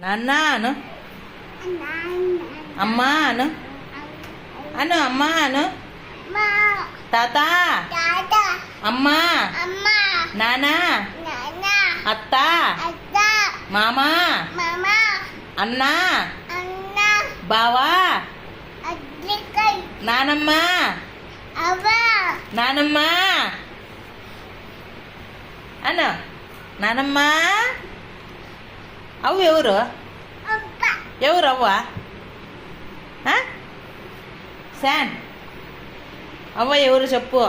నాన్న అను. అమ్మా అను. అను అమ్మా అను. తాత. అమ్మా. నానా. అత్త. మామా. అన్నా. బావా. నానమ్మ. నానమ్మ. అను. నానమ్మ. అవ్వ ఎవరు ఎవరు అవ్వ? శాన్ అవ్వ ఎవరు చెప్పు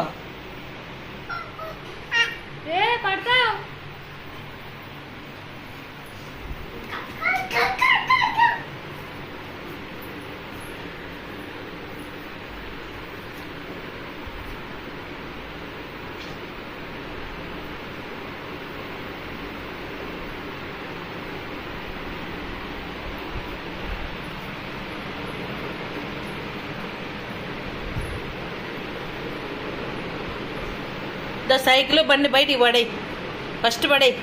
ద సైకిల్ బండి బయటికి పడేయి. ఫస్ట్ పడేయి.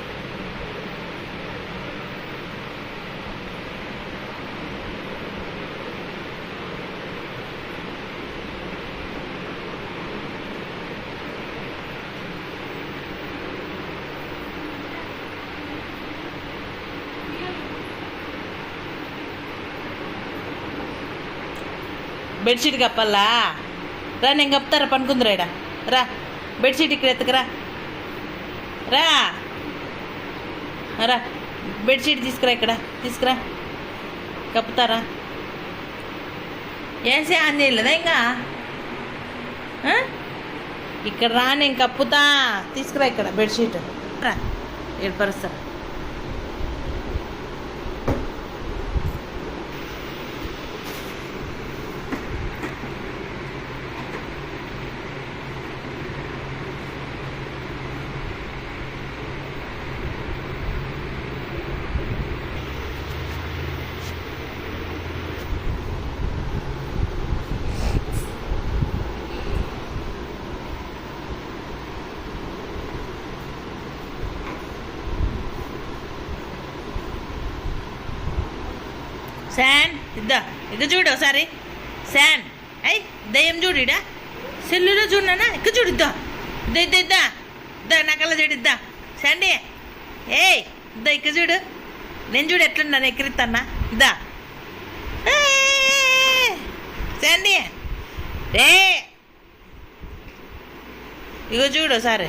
బెడ్షీట్ కప్పల్లా? రా నేను కప్పుతారా? పనుకుందిరా ఈడ. రా. బెడ్షీట్ ఇక్కడ ఎత్తుకురా. రా. రా. బెడ్షీట్ తీసుకురా ఇక్కడ. తీసుకురా. కప్పుతారా? ఏసే అని లేదా ఇంకా? ఇక్కడ రా నేను కప్పుతా. తీసుకురా ఇక్కడ బెడ్షీట్ రా. ఏర్పరుస్తా శాన్ ఇద్దా ఇక చూడు ఒకసారి. శాన్ అయ్యి దయ్యం చూడు ఇడా. సెల్లులో చూడనా ఇక చూడు ఇద్దా. ఇద్దా ఇద్దా ఇద్దా. ఇద్దా నాకల్లా చూడు ఇద్దా. శాండీ ఏయ్ ఇద్దా ఇక చూడు. నేను చూడు ఎట్లున్నాను ఎక్కిరిస్తానా ఇద్దా. ఏయ్! శాండీ ఏ ఇగో చూడు సరే